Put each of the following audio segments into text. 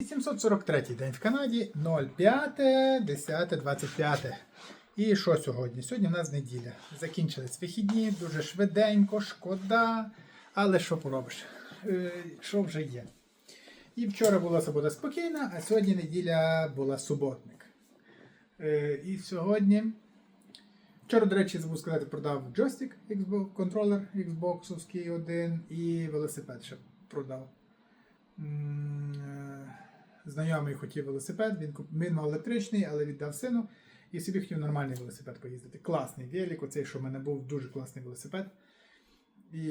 743 день в Канаді 05, 10, 25. І що сьогодні? Сьогодні в нас неділя. Закінчились вихідні, дуже швиденько, шкода. Але що поробиш? Е, Що вже є? І вчора була субота спокійна, а сьогодні неділя була суботник. Е, І сьогодні. Вчора, до речі, забув сказати, продав джойстик Xbox, контролер Xbox один і велосипед ще продав. Знайомий хотів велосипед, він, він мав електричний, але віддав сину і собі хотів нормальний велосипед поїздити. Класний велик, оцей, що в мене був дуже класний велосипед. І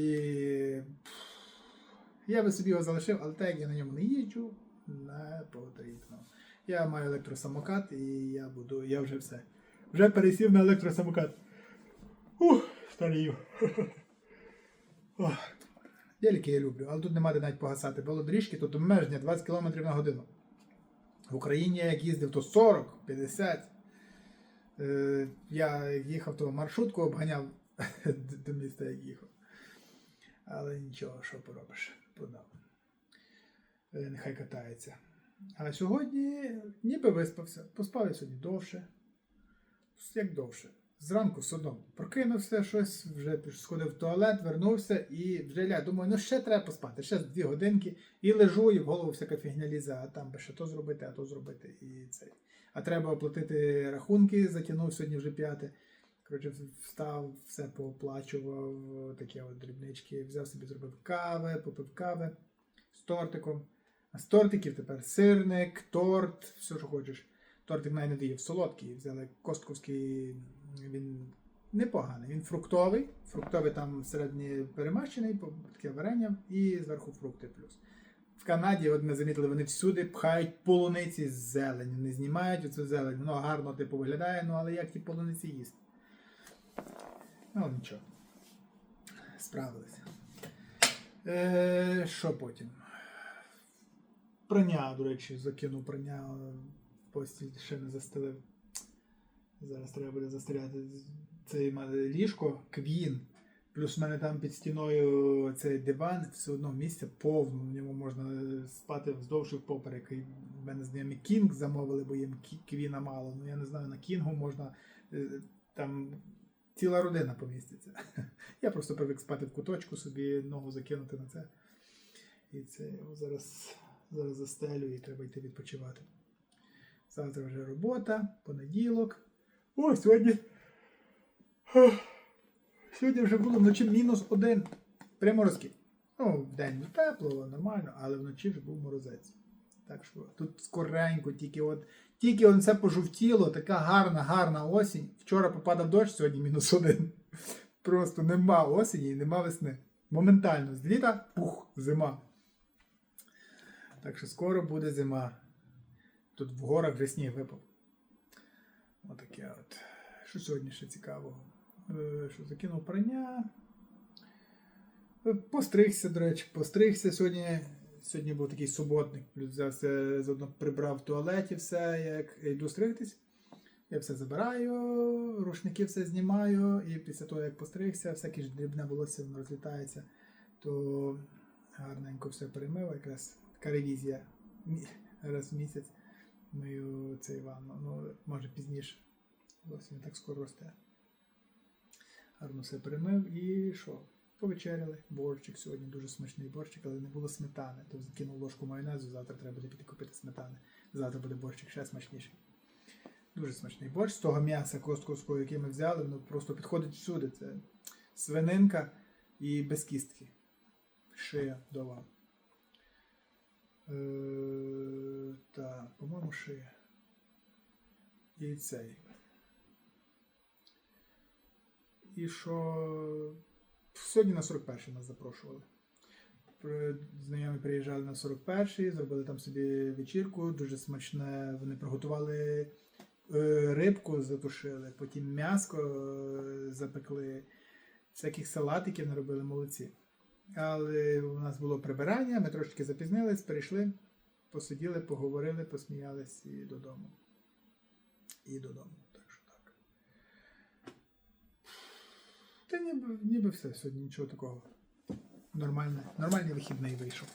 я би собі його залишив, але так як я на ньому не їжджу, не потрібно. Я маю електросамокат і я буду, я вже все. Вже пересів на електросамокат. Ух, старію. Велики я люблю, але тут нема де навіть погасати. Велодоріжки тут обмеження 20 км на годину. В Україні як їздив, то 40, 50. Е, я їхав, то маршрутку обганяв до міста, як їхав. Але нічого, що поробиш, подав. Е, Нехай катається. А сьогодні ніби виспався. Поспав я сьогодні довше. Як довше. Зранку одно прокинувся щось, вже сходив в туалет, вернувся і вже ля. Думаю, ну ще треба поспати, ще дві годинки. І лежу, і в голову всяка фігня лізе, а там би ще то зробити, а то зробити. І це. А треба оплатити рахунки, затягнув сьогодні вже п'яте. Коротше, встав, все пооплачував, такі от дрібнички. Взяв собі, зробив кави, попив кави з тортиком. А з тортиків тепер сирник, торт, все, що хочеш. Тортик навіть не доїв солодкий. Взяли костковський, він непоганий. Він фруктовий. Фруктовий там всередині перемащений, таке варення, і зверху фрукти плюс. В Канаді, от ми замітили, вони всюди пхають полуниці з зелені, не знімають оцю зелень. Воно гарно типу виглядає, ну але як ті полуниці їсти? Ну нічого. Справилися. Е, що потім? Прання, до речі, закинув прання, постіль ще не застелив. Зараз треба буде застеляти цей ліжко, квін. Плюс в мене там під стіною цей диван, все одно місця повно, в ньому можна спати вздовж і поперек. І в мене знайомі кінг замовили, бо їм квіна мало. Ну я не знаю, на кінгу можна е, там ціла родина поміститься. Я просто привик спати в куточку, собі ногу закинути на це. І це зараз, зараз застелю і треба йти відпочивати. Завтра вже робота, понеділок. О, сьогодні. Сьогодні вже було вночі мінус один. Приморозки. Ну, в день тепло, нормально, але вночі вже був морозець. Так що тут скоренько, тільки от тільки он все пожовтіло, така гарна, гарна осінь. Вчора попадав дощ, сьогодні мінус один. Просто нема осені і нема весни. Моментально з літа пух, зима. Так що скоро буде зима. Тут в горах вже сніг випав. Отаке от. Що сьогодні ще цікавого? Е, Що закинув прання. Е, Постригся, до речі, постригся сьогодні. Сьогодні був такий суботник, плюс взявся, заодно прибрав в туалеті все, як йду стригтись. Я все забираю, рушники все знімаю, і після того, як постригся, всяке ж дрібне волосся воно розлітається, то гарненько все перемив, якраз така ревізія раз в місяць мию цей ванну, ну, може пізніше. Волосся не так скоро росте. Гарно все перемив і що? Повечеряли. Борщик сьогодні дуже смачний борщик, але не було сметани. То закинув ложку майонезу, завтра треба буде піти купити сметани. Завтра буде борщик ще смачніший. Дуже смачний борщ з того м'яса костковського, яке ми взяли, воно просто підходить всюди. Це свининка і без кістки. Шия дова. По-моєму, шия. І цей. І що сьогодні на 41-й нас запрошували. Знайомі приїжджали на 41-й, зробили там собі вечірку, дуже смачне. Вони приготували е, рибку, затушили, потім м'яско е, запекли, всяких салатиків наробили молодці. Але у нас було прибирання, ми трошки запізнились, прийшли, посиділи, поговорили, посміялись і додому. І додому. Так що так. Та ніби, ніби все сьогодні, нічого такого. Нормальне, нормальний вихідний вийшов.